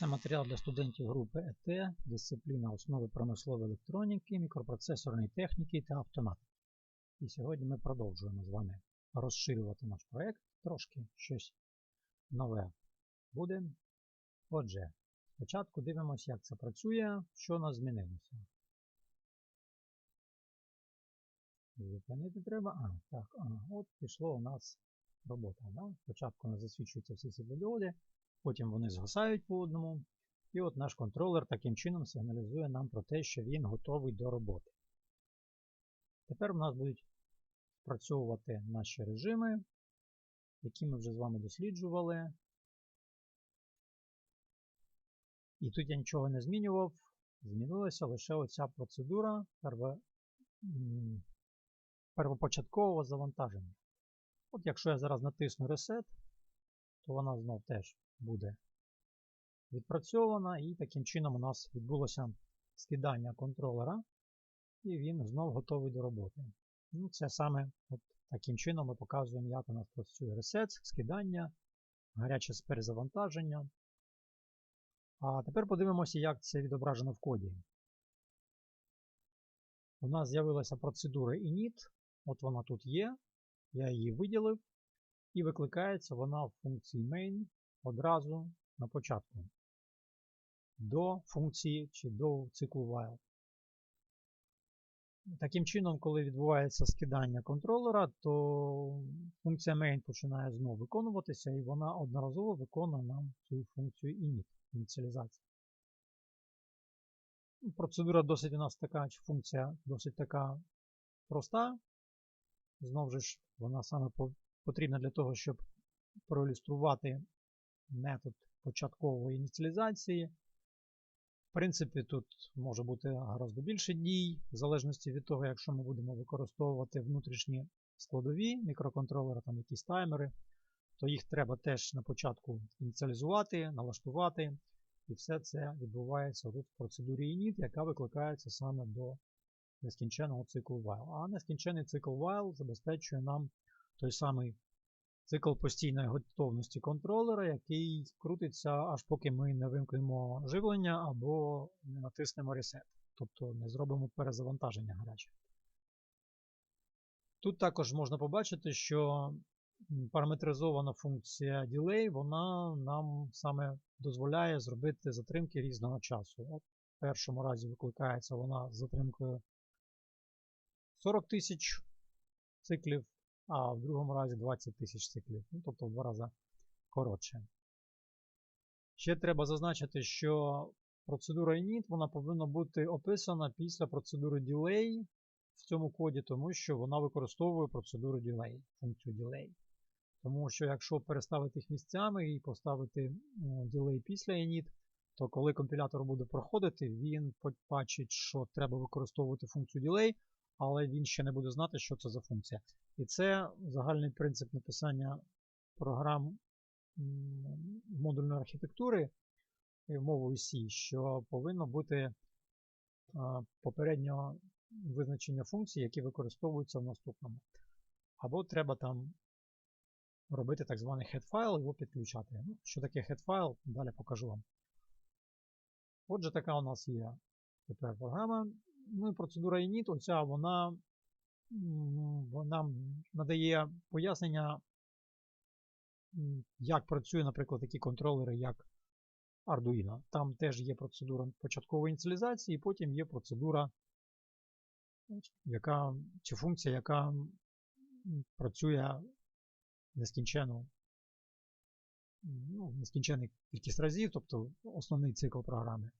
Це матеріал для студентів групи ЕТ, дисципліна основи промислової електроніки, мікропроцесорної техніки та автоматики. І сьогодні ми продовжуємо з вами розширювати наш проєкт, трошки щось нове буде. Отже, спочатку дивимося, як це працює, що у нас змінилося. Зупинити треба. А, так, а, от пішло у нас робота. Да? Спочатку у нас засвідчуються всі ці світлодіоди, потім вони згасають по одному. І от наш контролер таким чином сигналізує нам про те, що він готовий до роботи. Тепер у нас будуть спрацьовувати наші режими, які ми вже з вами досліджували. І тут я нічого не змінював. Змінилася лише оця процедура первопочаткового завантаження. От якщо я зараз натисну Reset, то вона знов теж буде відпрацьована, і таким чином у нас відбулося скидання контролера, і він знов готовий до роботи. Ну, Це саме от таким чином ми показуємо, як у нас працює ресет, скидання, гаряче перезавантаження. А тепер подивимося, як це відображено в коді. У нас з'явилася процедура init, от вона тут є. Я її виділив, і викликається вона в функції main одразу на початку до функції чи до циклу while. Таким чином, коли відбувається скидання контролера, то функція main починає знову виконуватися, і вона одноразово виконує нам цю функцію init, ініціалізації. Процедура досить у нас така, чи функція досить така проста. Знову ж, вона саме потрібна для того, щоб проілюструвати метод початкової ініціалізації. В принципі, тут може бути гораздо більше дій, в залежності від того, якщо ми будемо використовувати внутрішні складові мікроконтролери, там якісь таймери, то їх треба теж на початку ініціалізувати, налаштувати. І все це відбувається в процедурі init, яка викликається саме до нескінченого циклу while. А нескінчений цикл while забезпечує нам той самий цикл постійної готовності контролера, який крутиться, аж поки ми не вимкнемо живлення або не натиснемо Reset, тобто не зробимо перезавантаження гаряче. Тут також можна побачити, що параметризована функція Delay вона нам саме дозволяє зробити затримки різного часу. От В першому разі викликається вона з затримкою 40 тисяч циклів, а в другому разі 20 тисяч циклів, ну, тобто в два рази коротше. Ще треба зазначити, що процедура init вона повинна бути описана після процедури delay в цьому коді, тому що вона використовує процедуру delay, функцію delay. Тому що якщо переставити їх місцями і поставити delay після init, то коли компілятор буде проходити, він побачить, що треба використовувати функцію delay, але він ще не буде знати, що це за функція. І це загальний принцип написання програм модульної архітектури мовою C, що повинно бути попереднього визначення функцій, які використовуються в наступному. Або треба там робити так званий head файл його підключати. Ну, Що таке head файл, далі покажу вам. Отже, така у нас є тепер програма. Ну і процедура init, оця вона вона надає пояснення, як працює, наприклад, такі контролери, як Arduino. Там теж є процедура початкової ініціалізації, потім є процедура, яка, чи функція, яка працює нескінчену, ну, нескінчену кількість разів, тобто основний цикл програми.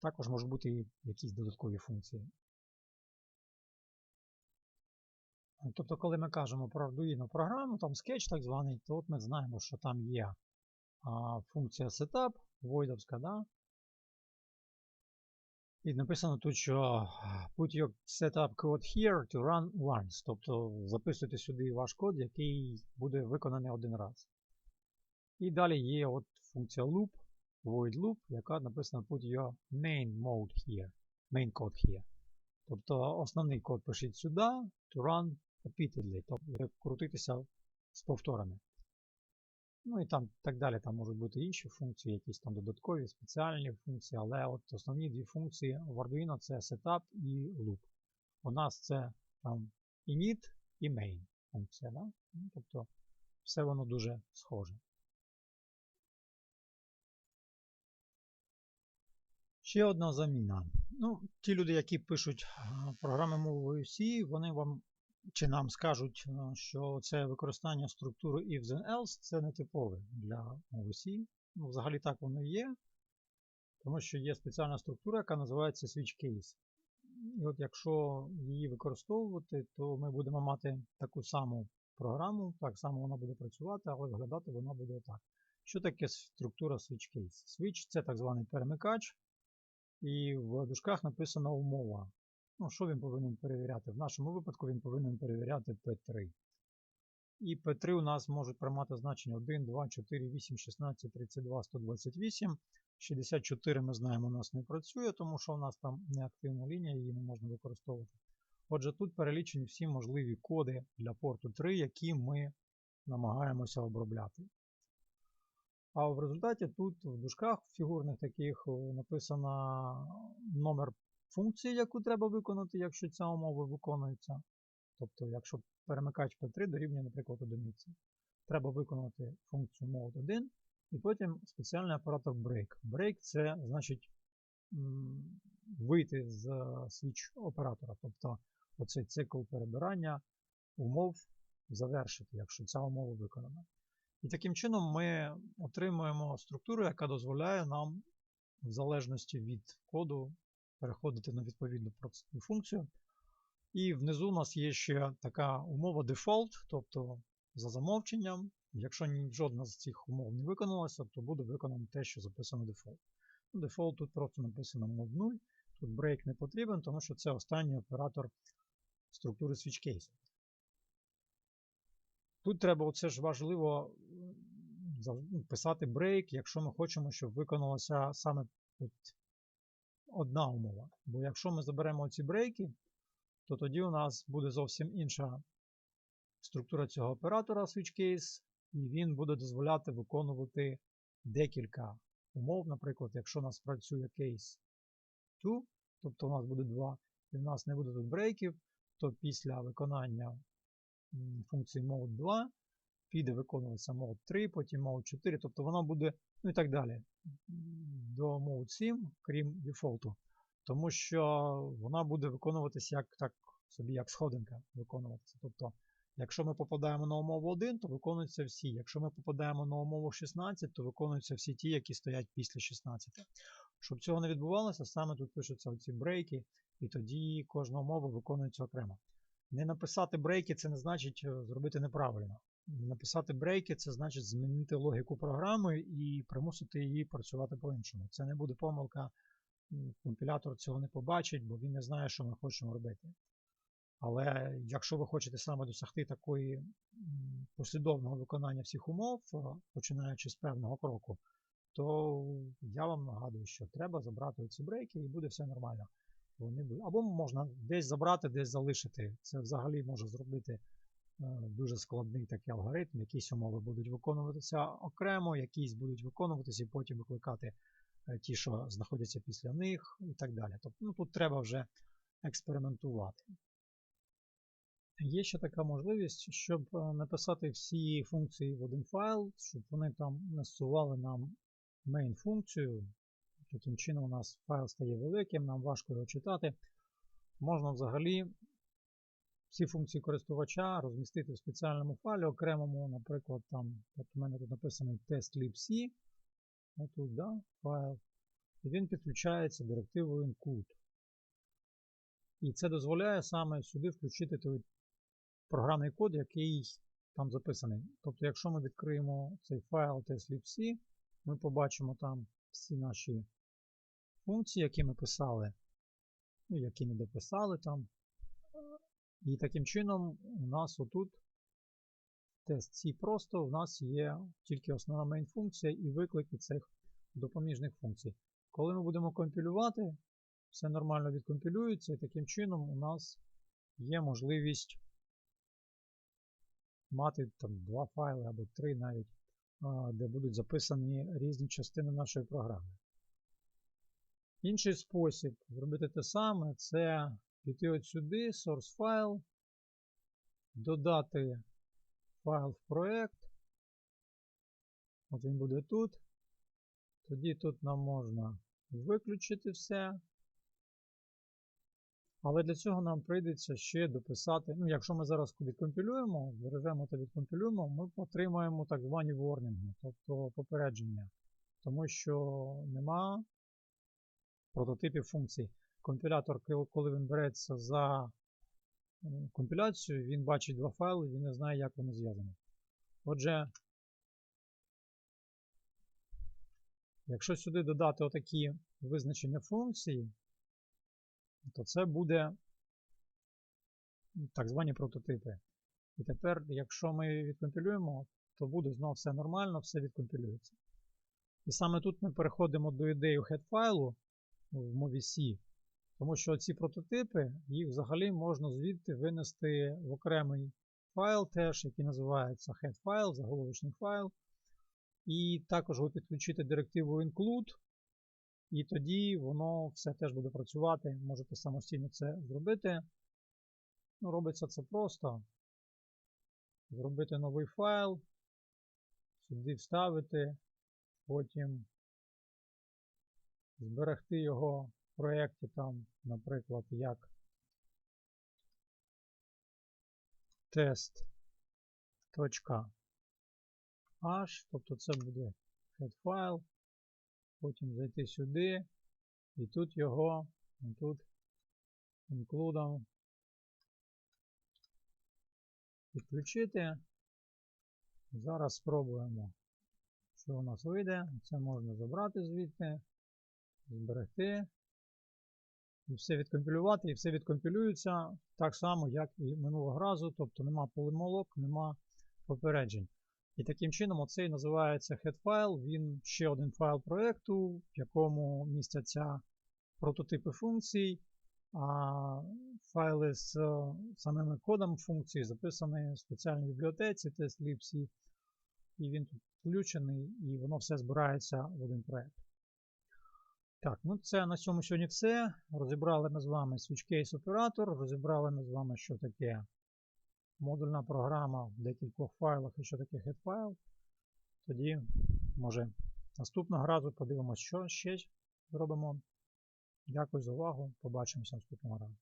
Також можуть бути якісь додаткові функції. Тобто, коли ми кажемо про Arduino програму, там скетч так званий, то от ми знаємо, що там є а, функція setup, voidовська, да? І написано тут, що put your setup code here to run once. Тобто записуйте сюди ваш код, який буде виконаний один раз. І далі є от функція loop, void loop, яка написана put your main mode here, main code here. Тобто основний код пишіть сюди, to run repeatedly, тобто крутитися з повторами. Ну і там так далі, там можуть бути інші функції, якісь там додаткові, спеціальні функції, але от основні дві функції в Arduino це setup і loop. У нас це там init і main функція. Да? Ну, тобто все воно дуже схоже. Ще одна заміна. Ну, Ті люди, які пишуть програми мовою C, вони вам чи нам скажуть, що це використання структури if then else це не типове для C. Ну, Взагалі так воно і є, тому що є спеціальна структура, яка називається switch case. І от якщо її використовувати, то ми будемо мати таку саму програму, так само вона буде працювати, але виглядати вона буде так. Що таке структура switch case? Switch це так званий перемикач, і в дужках написана умова. Ну, Що він повинен перевіряти? В нашому випадку він повинен перевіряти P3. І P3 у нас можуть приймати значення 1, 2, 4, 8, 16, 32, 128. 64 ми знаємо, у нас не працює, тому що у нас там неактивна лінія, її не можна використовувати. Отже, тут перелічені всі можливі коди для порту 3, які ми намагаємося обробляти. А в результаті тут в дужках фігурних таких написано номер функції, яку треба виконати, якщо ця умова виконується. Тобто, якщо перемикач P3 дорівнює, наприклад, одиниці. Треба виконати функцію mode 1 і потім спеціальний оператор break. Break це значить вийти з switch оператора. Тобто оцей цикл перебирання умов завершити, якщо ця умова виконана. І таким чином ми отримуємо структуру, яка дозволяє нам, в залежності від коду, переходити на відповідну процесну функцію. І внизу у нас є ще така умова default, тобто за замовченням, якщо жодна з цих умов не виконалася, то буде виконано те, що записано default. Ну, Default тут просто написано mod 0. Тут break не потрібен, тому що це останній оператор структури case. Тут треба, оце ж важливо, ну, писати break, якщо ми хочемо, щоб виконалася саме одна умова. Бо якщо ми заберемо ці брейки, то тоді у нас буде зовсім інша структура цього оператора switch і він буде дозволяти виконувати декілька умов. Наприклад, якщо у нас працює case 2, тобто у нас буде 2, і в нас не буде тут брейків, то після виконання функції mode 2 піде виконуватися mode 3, потім mode 4, тобто воно буде, ну і так далі, до mode 7, крім дефолту. Тому що вона буде виконуватися як так собі як сходинка виконуватися. Тобто, якщо ми попадаємо на умову 1, то виконуються всі. Якщо ми попадаємо на умову 16, то виконуються всі ті, які стоять після 16. Щоб цього не відбувалося, саме тут пишуться оці брейки, і тоді кожна умова виконується окремо. Не написати брейки це не значить е, зробити неправильно. Написати брейки це значить змінити логіку програми і примусити її працювати по-іншому. Це не буде помилка, компілятор цього не побачить, бо він не знає, що ми хочемо робити. Але якщо ви хочете саме досягти такої послідовного виконання всіх умов, е, починаючи з певного кроку, то я вам нагадую, що треба забрати ці брейки і буде все нормально. Або можна десь забрати, десь залишити. Це взагалі може зробити дуже складний такий алгоритм. Якісь умови будуть виконуватися окремо, якісь будуть виконуватися і потім викликати е, ті, що знаходяться після них, і так далі. Тобто ну, тут треба вже експериментувати. Є ще така можливість, щоб е, написати всі функції в один файл, щоб вони там насували нам main функцію. Таким чином у нас файл стає великим, нам важко його читати. Можна взагалі всі функції користувача розмістити в спеціальному файлі, окремому, наприклад, там, от у мене тут написаний testlibc. Отут, да, файл. І він підключається директивою include. І це дозволяє саме сюди включити той програмний код, який там записаний. Тобто, якщо ми відкриємо цей файл testlibc, ми побачимо там всі наші функції, які ми писали, ну, які ми дописали там. І таким чином у нас отут тест C просто у нас є тільки основна main функція і виклики цих допоміжних функцій. Коли ми будемо компілювати, все нормально відкомпілюється, і таким чином у нас є можливість мати там два файли або три навіть де будуть записані різні частини нашої програми. Інший спосіб зробити те саме це піти от сюди, source file, додати файл в проект. От він буде тут. Тоді тут нам можна виключити все. Але для цього нам прийдеться ще дописати. Ну, якщо ми зараз відкомпілюємо, збережемо та відкомпілюємо, ми отримаємо так звані ворнінги, тобто попередження. Тому що нема прототипів функцій. Компілятор, коли він береться за компіляцію, він бачить два файли, він не знає, як вони зв'язані. Отже, якщо сюди додати отакі визначення функції, то це буде так звані прототипи. І тепер, якщо ми відкомпілюємо, то буде знову все нормально, все відкомпілюється. І саме тут ми переходимо до ідеї head-файлу в мові C, тому що ці прототипи, їх взагалі можна звідти винести в окремий файл теж, який називається head-файл, заголовочний файл. І також ви підключите директиву include, і тоді воно все теж буде працювати. Можете самостійно це зробити. Ну, Робиться це просто. Зробити новий файл, сюди вставити, потім зберегти його проєкті там, наприклад, як test.h, тобто це буде head файл, потім зайти сюди, і тут його, і тут include підключити. Зараз спробуємо, що у нас вийде. Це можна забрати звідти, зберегти. І все відкомпілювати, і все відкомпілюється так само, як і минулого разу, тобто нема полимолок, нема попереджень. І таким чином, оцей називається head-файл, він ще один файл проєкту, в якому містяться прототипи функцій, а файли з самими кодом функцій записані в спеціальній бібліотеці testlibc, і він тут включений, і воно все збирається в один проєкт. Так, ну це на цьому сьогодні все. Розібрали ми з вами switch-case оператор, розібрали ми з вами, що таке модульна програма в декількох файлах і що таке head-файл. Тоді, може, наступного разу подивимося, що ще зробимо. Дякую за увагу. Побачимося наступного разу.